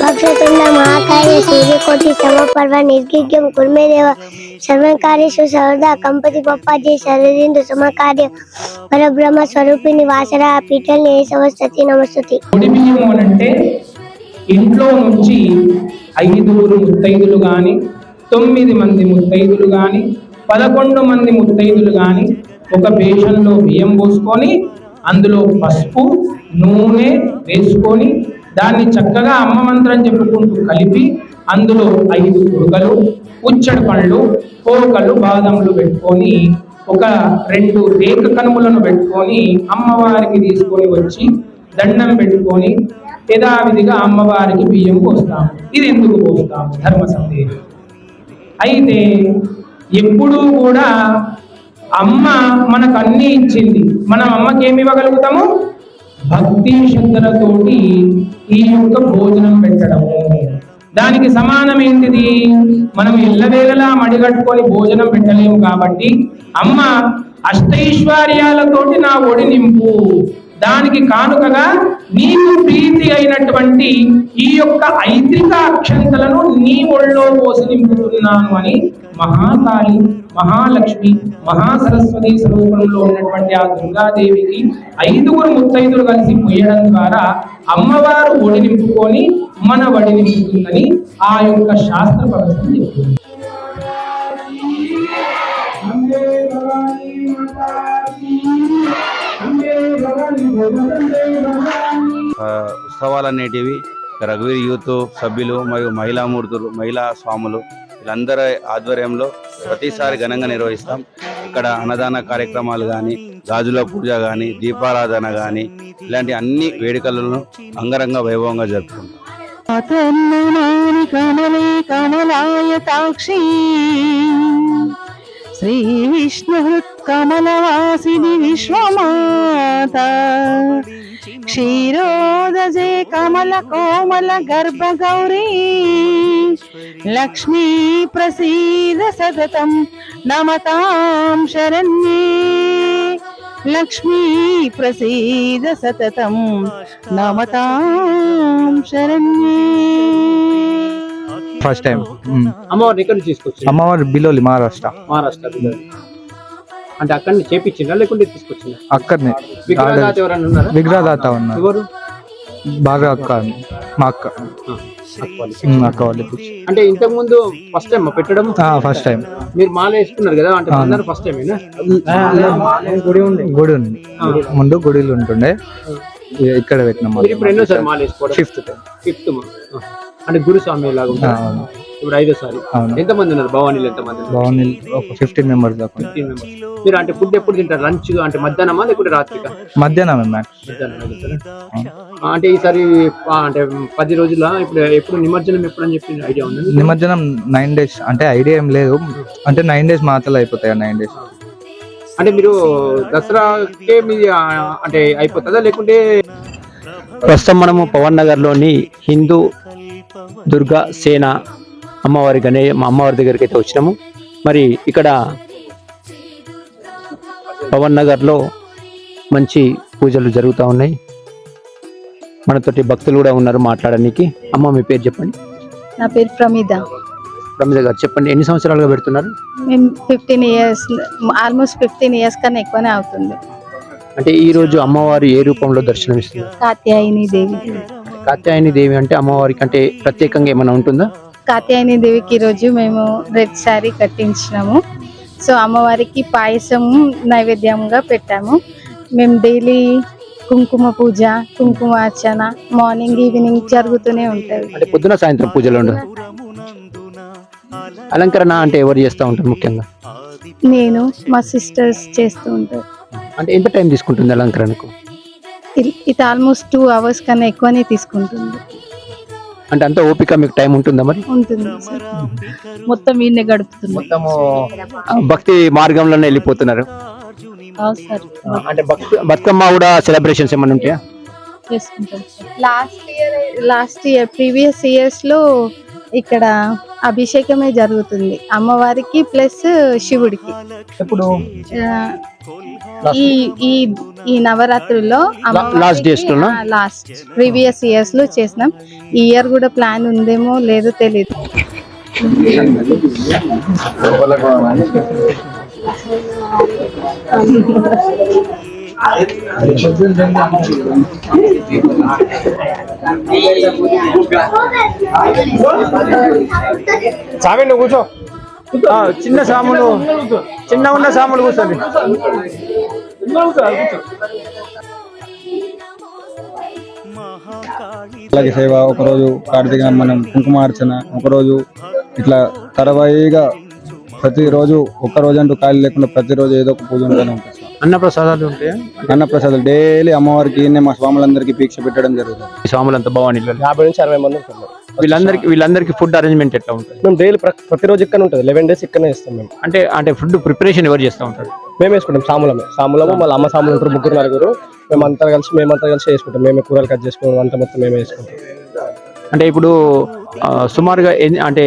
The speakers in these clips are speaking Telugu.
వక్రతుండ పరబ్రహ్మ స్వరూపిణి నమస్తుతి. బియ్యం అంటే ఇంట్లో నుంచి ఐదుగురు ముత్తైదులు కానీ తొమ్మిది మంది ముత్తైదులు కానీ పదకొండు మంది ముత్తైదులు కానీ ఒక బేషన్లో బియ్యం పోసుకొని అందులో పసుపు నూనె వేసుకొని దాన్ని చక్కగా అమ్మ మంత్రం చెప్పుకుంటూ కలిపి అందులో ఐదు కుడుకలు ఉచ్చడి పండ్లు కోకలు బాదంలు పెట్టుకొని ఒక రెండు రేక కనుములను పెట్టుకొని అమ్మవారికి తీసుకొని వచ్చి దండం పెట్టుకొని యథావిధిగా అమ్మవారికి బియ్యం పోస్తాం. ఇది ఎందుకు పోస్తాం? ధర్మ సందేహం. అయితే ఎప్పుడూ కూడా అమ్మ మనకు అన్ని ఇచ్చింది. మనం అమ్మకి ఏమి ఇవ్వగలుగుతాము? భక్తి శ్రద్ధలతోటి ఈ యొక్క భోజనం పెట్టడము. దానికి సమానం ఏంటిది? మనం ఎల్లవేళలా మడిగట్టుకొని భోజనం పెట్టలేము కాబట్టి అమ్మ అష్టైశ్వర్యాలతోటి నా ఒడి నింపు. దానికి కానుకగా నీకు ప్రీతి అయినటువంటి ఈ యొక్క ఐతిక అక్షంతలను నీ ఒళ్ళో పోసి నింపుతున్నాను అని మహాకాళి మహాలక్ష్మి మహాసరస్వతి స్వరూపంలో ఉన్నటువంటి ఆ దుర్గాదేవికి ఐదుగురు ముత్తైదులు కలిసి పోయడం ద్వారా అమ్మవారు ఒడి నింపుకొని మన వడి నింపుతుందని ఆ యొక్క శాస్త్ర ప్రవచనం చెప్తుంది. ఉత్సవాలు అనేటివి రఘువీర్ యూత్ సభ్యులు మరియు మహిళా మూర్తులు మహిళా స్వాములు వీళ్ళందరి ఆధ్వర్యంలో ప్రతిసారి ఘనంగా నిర్వహిస్తాం. ఇక్కడ అన్నదాన కార్యక్రమాలు కానీ గాజుల పూజ కానీ దీపారాధన కానీ ఇలాంటి అన్ని వేడుకలను అంగరంగ వైభవంగా జరుపుకుంటాం. శ్రీ విష్ణు కమలవాసిని విశ్వమాత. క్షీరోదజే కమల కోమల గర్భ గౌరీ లక్ష్మీ ప్రసీద సతతం నమతాం శరణ్యే. లక్ష్మీ ప్రసీద సతతం నమతాం శరణ్యే. ఫస్ట్ టైం అమ్మవారిని ఎక్కడి నుంచి తీసుకొచ్చింది అమ్మవారి బిలోలి మహారాష్ట్ర. మహారాష్ట్ర అంటే అక్కడి నుంచి చేపించిందా లేకుంటే తీసుకొచ్చిందా అక్కడనే. విగ్రహదాత ఎవరైనా ఉన్నారా? విగ్రహదాత ఉన్నారు. ఎవరు? బాగా అక్క మా అక్క. అక్క వాళ్ళు. ఉమ్, అక్క వాళ్ళు ఇప్పించి అంటే ఇంతకు ముందు ఫస్ట్ టైం పెట్టడం ఫస్ట్ టైం. మీరు మాల వేసుకున్నారు కదా అంటే అందరూ ఫస్ట్ టైమేనా? గుడి ఉంది గుడి ఉంది ముందు గుడిలు ఉంటుండే. ఇ- ఇక్కడ పెట్టినాం మీరు ఇప్పుడు ఎన్నోసారి మాల వేసుకోవడం? ఫిఫ్త్ టైం ఫిఫ్త్ అంటే గురుస్వామి లాగా ఉంటారు అవును. ఇప్పుడు ఐదోసారి ఎంతమంది ఉన్నారు? భవానీలు ఎంతమంది బాగుంది ఒక ఫిఫ్టీన్ మెంబర్స్ దాకా. 15 members. మీరు అంటే ఫుడ్ ఎప్పుడు తింటారు? లంచ్ అంటే మధ్యాహ్నమా? లేకుంటే రాత్రికా? మధ్యాహ్నం తింటారా? ఆ, అంటే ఈసారి ఆ, అంటే పది రోజుల? ఇప్పుడు ఎప్పుడు నిమజ్జనం ఎప్పుడు అని చెప్పి ఐడియా ఉంది నిమజ్జనం నైన్ డేస్ అంటే ఐడియా ఏం లేదు. అంటే నైన్ డేస్ మాత్రలు అయిపోతాయి నైన్ డేస్ అంటే మీరు దసరాకే మీది ఆ, అంటే అయిపోతుందా? లేకుంటే ప్రస్తుతం మనము పవన్ నగర్లోని హిందూ దుర్గా సేన అమ్మవారి గణే మా అమ్మవారి దగ్గరికి అయితే వచ్చినాము. మరి ఇక్కడ పవన్ నగర్లో మంచి పూజలు జరుగుతూ ఉన్నాయి. మనతోటి భక్తులు కూడా ఉన్నారు మాట్లాడడానికి. అమ్మ మీ పేరు చెప్పండి. నా పేరు ప్రమిద. రమేష్ గారు చెప్పండి ఎన్ని సంవత్సరాలుగా పెడుతున్నారు? మేము fifteen years almost fifteen years కన్నా ఎక్కువనే అవుతుంది. అంటే ఈ రోజు అమ్మవారు ఏ రూపంలో దర్శనమిస్తున్నారు కాత్యాయని దేవి. కాత్యాయని దేవి అంటే అమ్మవారికి అంటే ప్రత్యేకంగా ఏమైనా ఉంటుందా? కాత్యాయని దేవికి ఈరోజు మేము రెడ్ శారీ కట్టించినాము. సో అమ్మవారికి పాయసం నైవేద్యంగా పెట్టాము. మేము డైలీ కుంకుమ పూజ కుంకుమ అర్చన మార్నింగ్ ఈవినింగ్ జరుగుతూనే ఉంటుంది. అంటే పొద్దున సాయంత్రం పూజలు ఉండదు అలంకరణ అంటే ఎవరు చేస్తూ ఉంటారు ముఖ్యంగా? నేను మా సిస్టర్స్ చేస్తూ ఉంటారు. అంటే ఎంత టైం తీసుకుంటుంది అలంకరణకు? ఇది ఆల్మోస్ట్ టూ అవర్స్ కన్నా ఎక్కువనే తీసుకుంటుంది. అంటే అంత ఓపిక మీకు టైం ఉంటుందా మరి? ఉంటుంది మొత్తం ఈయన గడుపుతుంది. మొత్తము భక్తి మార్గంలోనే వెళ్ళిపోతున్నారు. సార్. అంటే భక్తి బతుకమ్మ కూడా సెలబ్రేషన్స్ ఏమైనా ఉంటాయా? చేసుకుంటాం last year last year previous ఇయర్స్లో ఇక్కడ అభిషేకమే జరుగుతుంది. అమ్మవారికి ప్లస్ శివుడికి. ఇప్పుడు ఈ ఈ ఈ నవరాత్రుల్లో లోనా? లాస్ట్ ప్రీవియస్ ఇయర్స్లో చేసినాం. ఈ ఇయర్ కూడా ప్లాన్ ఉందేమో లేదో తెలియదు సామి నువ్వు కూర్చో చిన్న సాములు చిన్న ఉన్న సాములు కూర్చోండి. అలాగే సేవ ఒకరోజు కార్తీక మనం కుంకుమార్చన ఒకరోజు ఇట్లా తరవాయిగా ప్రతిరోజు ఒక్క రోజు అంటూ ఖాళీ లేకుండా ప్రతిరోజు ఏదో ఒక పూజ ఉంటూనే ఉంటుంది సార్. అన్న ప్రసాదాలు ఉంటాయా? అన్నప్రసాదాలు డైలీ అమ్మవారికి మా స్వాములందరికీ దీక్ష పెట్టడం జరుగుతుంది. ఈ స్వాములు అంత బాగుంది యాభై నుంచి అరవై మంది ఉంటున్నారు వీళ్ళందరికి వీళ్ళందరికి ఫుడ్ అరేంజ్మెంట్ ఎట్లా ఉంటుంది? మేము డైలీ ప్రతిరోజు ఇక్కడ ఉంటుంది. లెవెన్ డేస్ ఇక్కడనే ఇస్తాం మేము. అంటే అంటే ఫుడ్ ప్రిపరేషన్ ఎవరు చేస్తూ ఉంటారు? మేము వేసుకుంటాం సాములమే. సాములము మళ్ళీ అమ్మ సాములు ఉంటారు ముగ్గురు నలుగురు. మేమంతా కలిసి మేమంతా కలిసి వేసుకుంటాం. మేమే కూరలు కట్ చేసుకుంటాం వంట మొత్తం మేమే వేసుకుంటాం. అంటే ఇప్పుడు సుమారుగా అంటే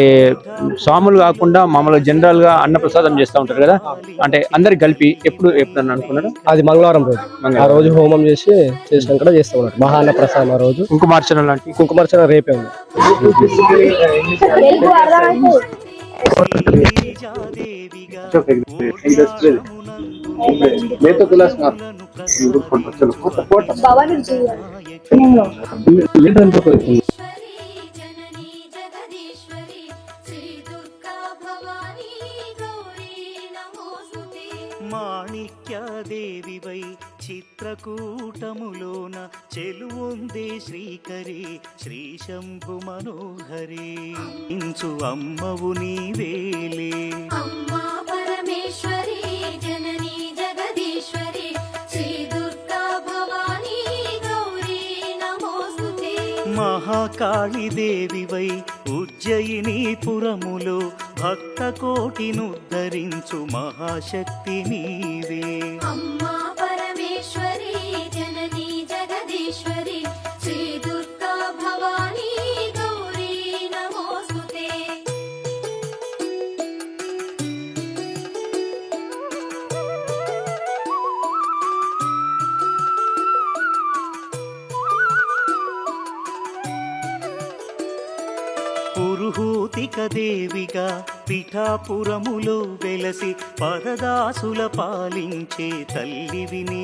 స్వాములు కాకుండా మామూలుగా జనరల్గా అన్నప్రసాదం చేస్తూ ఉంటారు కదా? అంటే అందరు కలిపి ఎప్పుడు ఎప్పుడు అనుకున్నారు? అది మంగళవారం రోజు. ఆ రోజు హోమం చేసి చేసినాక చేస్తూ ఉన్నారు. మహాన్న ప్రసాదం ఆ రోజు. కుంకుమార్చన లాంటి కుంకుమార్చన రేపే ఉంది. భవన్ కూటములోన చెలువుంది శ్రీకరి శ్రీ శంభు మనోహరి. ఇంచు అమ్మవు నీ వేలి. పరమేశ్వరి జననీ జగదీశ్వరి ఉజ్జయిని పురములు భక్త కోటినుద్ధరించు మహాశక్తి నీవే. పురుహూతిక దేవిగా పిఠాపురములో వెలసి పరదాసుల పాలించే తల్లివిని.